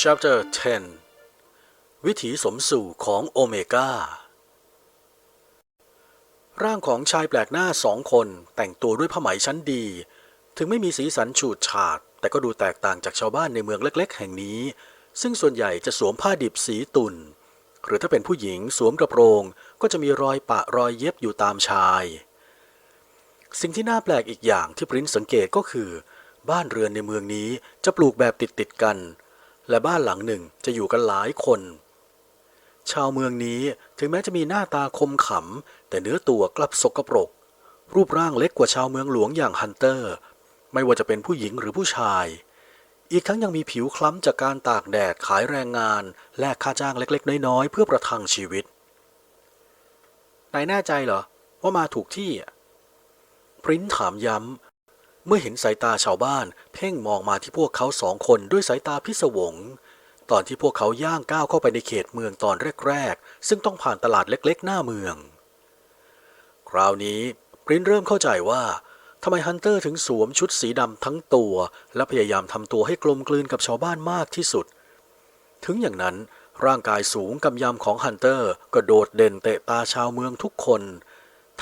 Chapter 10 วิถีสมสู่ของโอเมก้า ร่างของชายแปลกหน้าสองคนแต่งตัวด้วยผ้าไหมชั้นดี ถึงไม่มีสีสันฉูดฉาด แต่ก็ดูแตกต่างจากชาวบ้านในเมืองเล็ก ๆ แห่งนี้ ซึ่งส่วนใหญ่จะสวมผ้าดิบสีตุ่น หรือถ้าเป็นผู้หญิงสวมกระโปรง ก็จะมีรอยปะรอยเย็บอยู่ตามชาย สิ่งที่น่าแปลกอีกอย่างที่ปริ้นสังเกตก็คือ บ้านเรือนในเมืองนี้จะปลูกแบบติดๆกัน และบ้านหลังหนึ่งจะอยู่กันหลายคน ชาวเมืองนี้ถึงแม้จะมีหน้าตาคมขำแต่เนื้อตัวกลับสกปรก รูปร่างเล็กกว่าชาวเมืองหลวงอย่างฮันเตอร์ ไม่ว่าจะเป็นผู้หญิงหรือผู้ชาย อีกทั้งยังมีผิวคล้ำจากการตากแดดขายแรงงาน แลกค่าจ้างเล็กๆ น้อยๆเพื่อประทังชีวิตนายแน่ใจเหรอว่ามาถูกที่อะ พริ้นถามย้ำ เมื่อเห็นสายตาชาวบ้าน เพ่งมองมาที่พวกเขาสองคนด้วยสายตาพิศวง ตอนที่พวกเขาย่างก้าวเข้าไปในเขตเมืองตอนแรกๆ ซึ่งต้องผ่านตลาดเล็กๆ หน้าเมือง คราวนี้ปรินเริ่มเข้าใจว่าทำไมฮันเตอร์ถึงสวมชุดสีดำทั้งตัว และพยายามทำตัวให้กลมกลืนกับชาวบ้านมากที่สุด ถึงอย่างนั้นร่างกายสูงกำยำของฮันเตอร์ก็โดดเด่นเตะตาชาวเมืองทุกคน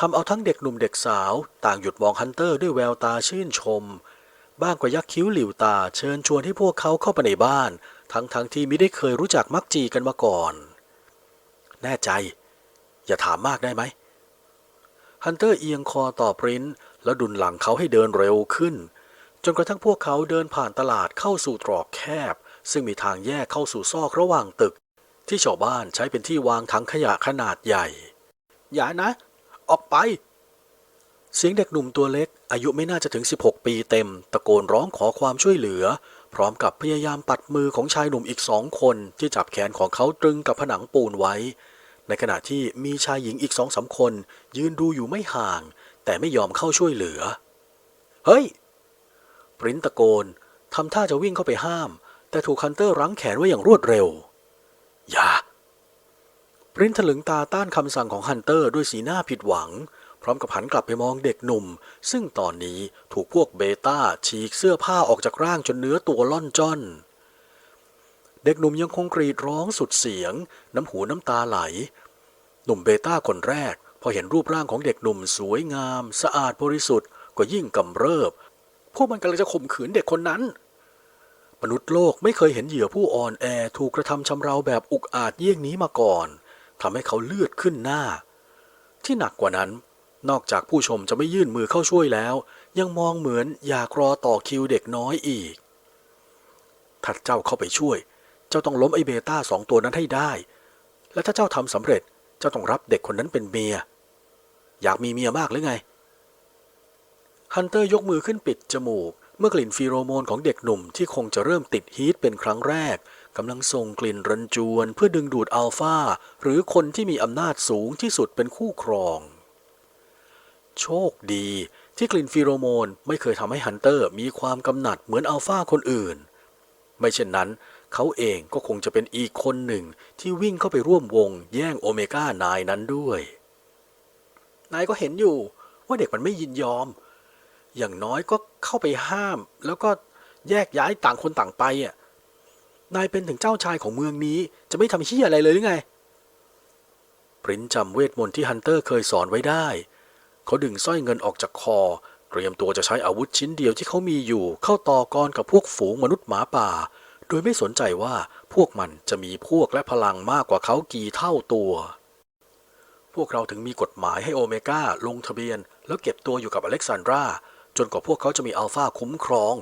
ทำเอาทั้งเด็กหนุ่มเด็กสาว ต่างหยุดมองฮันเตอร์ด้วยแววตาชื่นชม บ้างก็ยักคิ้วหลิวตาเชิญชวนให้พวกเขาเข้าไปในบ้าน ทั้งๆทที่ไม่ได้เคยรู้จักมักจีกันมาก่อน แน่ใจ อย่าถามมากได้ไหมฮันเตอร์เอียงคอต่อปรินแล้วดุลหลังเขาให้เดินเร็วขึ้น จนกระทั่งพวกเขาเดินผ่านตลาดเข้าสู่ตรอกแคบ ซึ่งมีทางแยกเข้าสู่ซอกระหว่างตึก ที่ชาวบ้านใช้เป็นที่วางถังขยะขนาดใหญ่ อย่านะ ออกไป เสียงเด็กหนุ่มตัวเล็ก อายุไม่น่าจะถึง 16 ปีเต็ม ตะโกนร้องขอความช่วยเหลือ พร้อมกับพยายามปัดมือของชายหนุ่มอีกสองคนที่จับแขนของเขาตรึงกับผนังปูนไว้ ในขณะที่มีชายหญิงอีกสองสาคน ยืนดูอยู่ไม่ห่าง แต่ไม่ยอมเข้าช่วยเหลือ เฮ้ยปรินตะโกนทำท่าจะวิ่งเข้าไปห้าม แต่ถูกคันเตอร์รั้งแขนไว้อย่างรวดเร็ว อย่า รินถลึงตาต้านคำสั่งของฮันเตอร์ด้วยสีหน้าผิดหวัง พร้อมกับหันกลับไปมองเด็กหนุ่ม ซึ่งตอนนี้ถูกพวกเบต้าฉีกเสื้อผ้าออกจากร่างจนเนื้อตัวล่อนจ้อน เด็กหนุ่มยังคงกรีดร้องสุดเสียง น้ำหูน้ำตาไหล หนุ่มเบต้าคนแรก พอเห็นรูปร่างของเด็กหนุ่มสวยงาม สะอาดบริสุทธิ์ก็ยิ่งกำเริบ พวกมันกำลังจะข่มขืนเด็กคนนั้นมนุษย์โลกไม่เคยเห็นเหยื่อผู้อ่อนแอถูกกระทำชำเราแบบอุกอาจเยี่ยงนี้มาก่อน ทำให้เขาเลือดขึ้นหน้า ที่หนักกว่านั้น นอกจากผู้ชมจะไม่ยื่นมือเข้าช่วยแล้ว ยังมองเหมือนอยากรอต่อคิวเด็กน้อยอีกถ้าเจ้าเข้าไปช่วย เจ้าต้องล้มไอเบต้าสองตัวนั้นให้ได้ และถ้าเจ้าทำสำเร็จ เจ้าต้องรับเด็กคนนั้นเป็นเมีย อยากมีเมียมากหรือไง ฮันเตอร์ยกมือขึ้นปิดจมูก เมื่อกลิ่นฟีโรโมนของเด็กหนุ่มที่คงจะเริ่มติดฮีทเป็นครั้งแรก กำลังส่งกลิ่นรันจวนเพื่อดึงดูดอัลฟาหรือคนที่มีอำนาจสูงที่สุดเป็นคู่ครอง โชคดีที่กลิ่นฟีโรโมนไม่เคยทำให้ฮันเตอร์มีความกำหนัดเหมือนอัลฟาคนอื่น ไม่เช่นนั้น เขาเองก็คงจะเป็นอีกคนหนึ่งที่วิ่งเข้าไปร่วมวงแย่งโอเมก้านายนั้นด้วย นายก็เห็นอยู่ว่าเด็กมันไม่ยินยอม อย่างน้อยก็เข้าไปห้าม แล้วก็แยกย้ายต่างคนต่างไปอะ นายเป็นถึงเจ้าชายของเมืองนี้ จะไม่ทำเฮียอะไรเลยหรือไงปรินจำเวทมนต์ที่ฮันเตอร์เคยสอนไว้ได้ เขาดึงสร้อยเงินออกจากคอ เตรียมตัวจะใช้อาวุธชิ้นเดียวที่เขามีอยู่ เข้าต่อกรกับพวกฝูงมนุษย์หมาป่า โดยไม่สนใจว่าพวกมันจะมีพวกและพลังมากกว่าเขากี่เท่าตัว พวกเราถึงมีกฎหมายให้โอเมก้าลงทะเบียน แล้วเก็บตัวอยู่กับอเล็กซานดราจนกว่าพวกเขาจะมีอัลฟาคุ้มครอง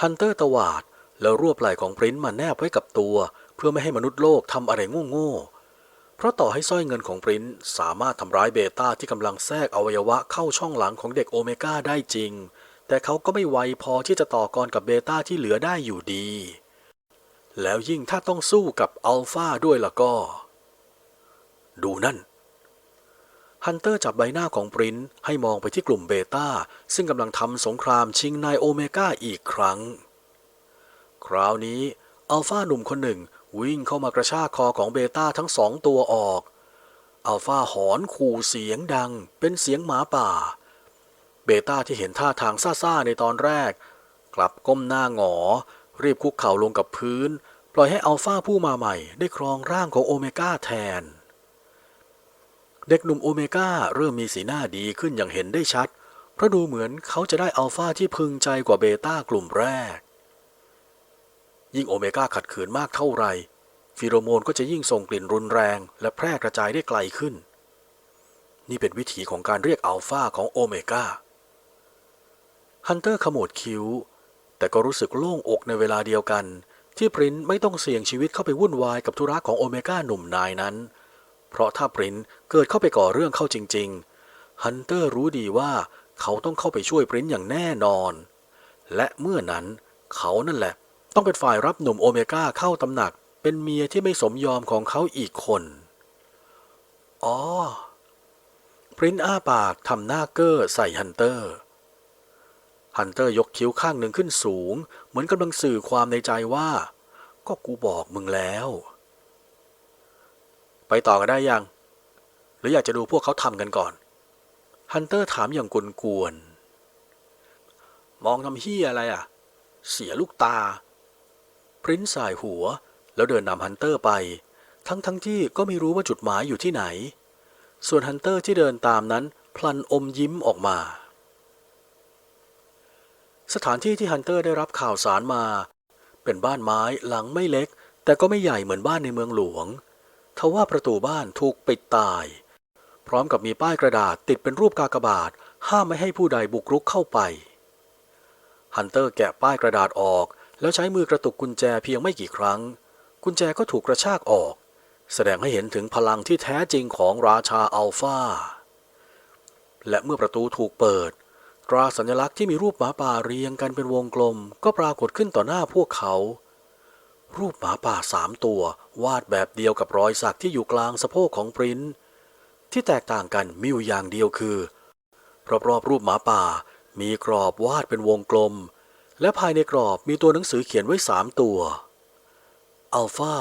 ฮันเตอร์ตวาด แล้วรวบไหล่ของปรินซ์มาแนบไว้กับตัว เพื่อไม่ให้มนุษย์โลกทำอะไรโง่ๆ เพราะต่อให้สร้อยเงินของปรินซ์สามารถทำร้ายเบต้าที่กำลังแทรกอวัยวะเข้าช่องหลังของเด็กโอเมก้าได้จริง แต่เขาก็ไม่ไวพอที่จะต่อกรกับเบต้าที่เหลือได้อยู่ดี แล้วยิ่งถ้าต้องสู้กับอัลฟาด้วยล่ะก็ ดูนั่นฮันเตอร์จับใบหน้าของปรินซ์ให้มองไปที่กลุ่มเบต้าซึ่งกำลังทำสงครามชิงนายโอเมก้าอีกครั้ง คราวนี้อัลฟาหนุ่มคนหนึ่งวิ่งเข้ามากระชากคอของเบต้าทั้งสองตัวออก อัลฟาหอนขู่เสียงดังเป็นเสียงหมาป่า เบต้าที่เห็นท่าทางซ่าๆในตอนแรก กลับก้มหน้าหงอ รีบคุกเข่าลงกับพื้น ปล่อยให้อัลฟาผู้มาใหม่ ได้ครองร่างของโอเมก้าแทน เด็กหนุ่มโอเมก้าเริ่มมีสีหน้าดีขึ้นอย่างเห็นได้ชัด เพราะดูเหมือนเขาจะได้อัลฟาที่พึงใจกว่าเบต้ากลุ่มแรก ยิ่งโอเมก้าขัดขืนมากเท่าไหร่ฟีโรโมนก็จะยิ่งส่งกลิ่นรุนแรง และแพร่กระจายได้ไกลขึ้น นี่เป็นวิธีของการเรียกอัลฟาของโอเมก้าฮันเตอร์ขมวดคิ้ว แต่ก็รู้สึกโล่งอกในเวลาเดียวกัน ที่ปรินท์ไม่ต้องเสี่ยงชีวิตเข้าไปวุ่นวายกับธุระของโอเมก้าหนุ่มนายนั้น เพราะถ้าปรินท์เกิดเข้าไปก่อเรื่องเข้าจริง ๆ ฮันเตอร์รู้ดีว่าเขาต้องเข้าไปช่วยปรินท์อย่างแน่นอน และเมื่อนั้นเขานั่นแหละ ต้องเป็นฝ่ายรับหนุ่มโอเมก้าเข้าตำหนัก เป็นเมียที่ไม่สมยอมของเขาอีกคน อ๋อปรินท์อ้าปากทำหน้าเก้อใส่ฮันเตอร์ ฮันเตอร์ยกคิ้วข้างหนึ่งขึ้นสูง เหมือนกำลังสื่อความในใจว่า ก็กูบอกมึงแล้ว ไปต่อกันได้ยัง หรืออยากจะดูพวกเขาทำกันก่อน ฮันเตอร์ถามอย่างกวนๆมองทำเฮียอะไรอะ เสียลูกตา พรินซ์สายหัว แล้วเดินนำฮันเตอร์ไป ทั้งทั้งที่ก็ไม่รู้ว่าจุดหมายอยู่ที่ไหน ส่วนฮันเตอร์ที่เดินตามนั้น พลันอมยิ้มออกมา สถานที่ที่ฮันเตอร์ได้รับข่าวสารมา เป็นบ้านไม้หลังไม่เล็ก แต่ก็ไม่ใหญ่เหมือนบ้านในเมืองหลวงทว่าประตูบ้านถูกปิดตาย พร้อมกับมีป้ายกระดาษติดเป็นรูปกากบาท ห้ามไม่ให้ผู้ใดบุกรุกเข้าไป ฮันเตอร์แกะป้ายกระดาษออก แล้วใช้มือกระตุกกุญแจเพียงไม่กี่ครั้ง กุญแจก็ถูกกระชากออก แสดงให้เห็นถึงพลังที่แท้จริงของราชาอัลฟาและเมื่อประตูถูกเปิด ตราสัญลักษณ์ที่มีรูปหมาป่าเรียงกันเป็นวงกลม ก็ปรากฏขึ้นต่อหน้าพวกเขา รูปหมาป่าสามตัววาดแบบเดียวกับรอยสักที่อยู่กลางสะโพกของปรินที่แตกต่างกันมีอยู่อย่างเดียวคือรอบๆรูปหมาป่ามีกรอบวาดเป็นวงกลม และภายในกรอบมีตัวหนังสือเขียนไว้สามตัวอัลฟา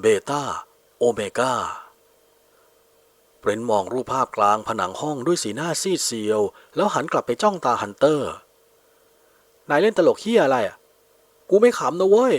เบต้าโอเมก้าปรนมองรูปภาพกลางผนังห้องด้วยสีหน้าซีดเซียว แล้วหันกลับไปจ้องตาฮันเตอร์ นายเล่นตลกเฮียอะไรอะ กูไม่ขำนะเว้ย